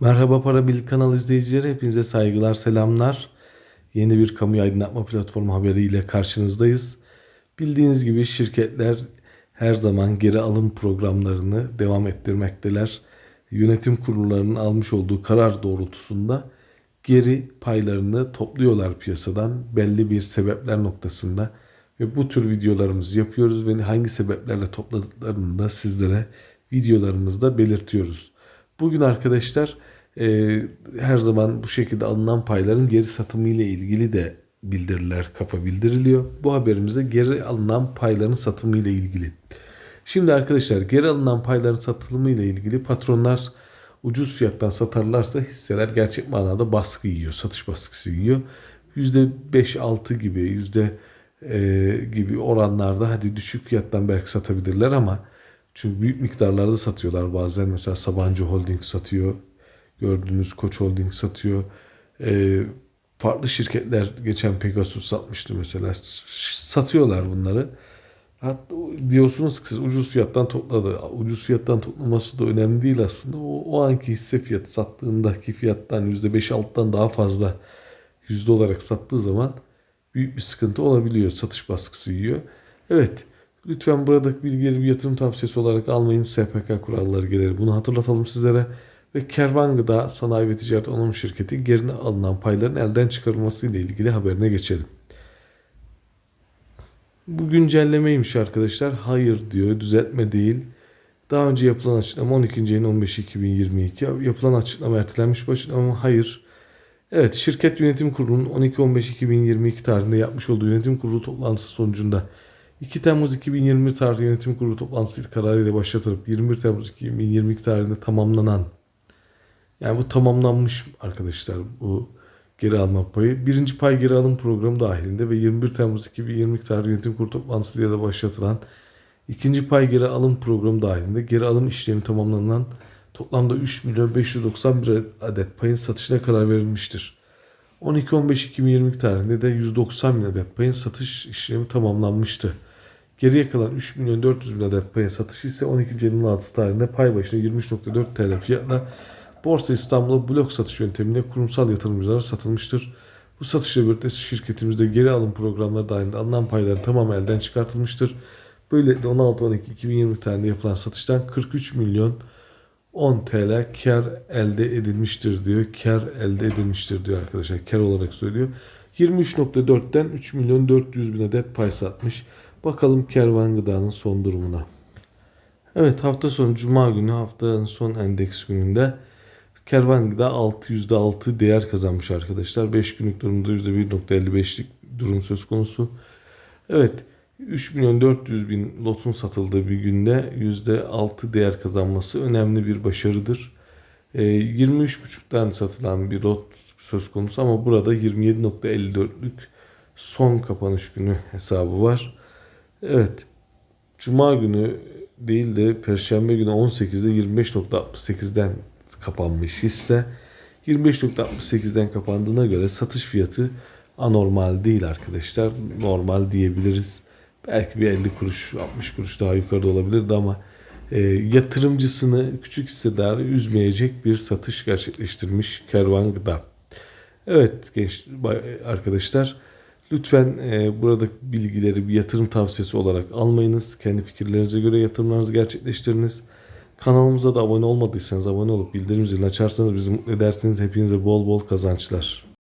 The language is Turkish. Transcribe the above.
Merhaba Para Bil kanal izleyicileri hepinize saygılar selamlar. Yeni bir kamu aydınlatma platformu haberiyle karşınızdayız. Bildiğiniz gibi şirketler her zaman geri alım programlarını devam ettirmekteler. Yönetim kurullarının almış olduğu karar doğrultusunda geri paylarını topluyorlar piyasadan belli bir sebepler noktasında. Ve bu tür videolarımızı yapıyoruz ve hangi sebeplerle topladıklarını da sizlere videolarımızda belirtiyoruz. Bugün arkadaşlar e, her zaman bu şekilde alınan payların geri satımı ile ilgili de bildiriler kapa bildiriliyor. Bu haberimize geri alınan payların satımı ile ilgili. Şimdi arkadaşlar geri alınan payların satılımı ile ilgili patronlar ucuz fiyattan satarlarsa hisseler gerçek manada baskı yiyor. Satış baskısı yiyor. %5-6 gibi yüzde e, gibi oranlarda hadi düşük fiyattan belki satabilirler ama çünkü büyük miktarlarda satıyorlar bazen. Mesela Sabancı Holding satıyor. Gördüğünüz Koç Holding satıyor. E, farklı şirketler geçen Pegasus satmıştı mesela. Satıyorlar bunları. Hatta diyorsunuz ki siz ucuz fiyattan topladı. Ucuz fiyattan toplaması da önemli değil aslında. O, o anki hisse fiyatı sattığındaki fiyattan %5-6'dan daha fazla yüzde olarak sattığı zaman büyük bir sıkıntı olabiliyor. Satış baskısı yiyor. Evet. Lütfen buradaki bilgileri bir yatırım tavsiyesi olarak almayın. SPK kuralları gelir. Bunu hatırlatalım sizlere. Ve Kervan Gıda Sanayi ve Ticaret Anonim Şirketi gerine alınan payların elden çıkarılması ile ilgili haberine geçelim. Bu güncellemeymiş arkadaşlar. Hayır diyor. Düzeltme değil. Daha önce yapılan açıklama 12. ayın 15 2022. Yapılan açıklama ertelenmiş başına ama hayır. Evet şirket yönetim kurulunun 12-15-2022 tarihinde yapmış olduğu yönetim kurulu toplantısı sonucunda 2 Temmuz 2020 tarihli yönetim kurulu toplantısı kararıyla başlatılıp 21 Temmuz 2022 tarihinde tamamlanan yani bu tamamlanmış arkadaşlar bu geri alma payı. Birinci pay geri alım programı dahilinde ve 21 Temmuz 2020 tarihli yönetim kurulu toplantısı da başlatılan ikinci pay geri alım programı dahilinde geri alım işlemi tamamlanan toplamda 3 milyon 591 adet payın satışına karar verilmiştir. 12-15-2020 tarihinde de 190 bin adet payın satış işlemi tamamlanmıştı. Geriye kalan 3 milyon 400 bin adet payın satışı ise 12. ayın 16 tarihinde pay başına 23.4 TL fiyatla Borsa İstanbul'a blok satış yöntemiyle kurumsal yatırımcılara satılmıştır. Bu satışla birlikte şirketimizde geri alım programları dahilinde alınan payların tamamı elden çıkartılmıştır. Böylelikle 16-12-2020 tarihinde yapılan satıştan 43 milyon 10 TL kar elde edilmiştir diyor. Kar elde edilmiştir diyor arkadaşlar. Kar olarak söylüyor. 23.4'ten 3 milyon 400 bin adet pay satmış. Bakalım Kervan Gıda'nın son durumuna. Evet hafta sonu Cuma günü haftanın son endeks gününde Kervan Gıda 6 %6 değer kazanmış arkadaşlar. 5 günlük durumda %1.55'lik durum söz konusu. Evet 3 milyon 400 bin lotun satıldığı bir günde %6 değer kazanması önemli bir başarıdır. E, 23.5'tan satılan bir lot söz konusu ama burada 27.54'lük son kapanış günü hesabı var. Evet Cuma günü değil de Perşembe günü 18'de 25.68'den kapanmış hisse. 25.68'den kapandığına göre satış fiyatı anormal değil arkadaşlar. Normal diyebiliriz. Belki bir 50 kuruş 60 kuruş daha yukarıda olabilirdi ama e, yatırımcısını küçük hissedarı üzmeyecek bir satış gerçekleştirmiş Kervan Gıda. Evet genç arkadaşlar lütfen e, buradaki bilgileri bir yatırım tavsiyesi olarak almayınız. Kendi fikirlerinize göre yatırımlarınızı gerçekleştiriniz. Kanalımıza da abone olmadıysanız abone olup bildirim zilini açarsanız bizi mutlu edersiniz. Hepinize bol bol kazançlar.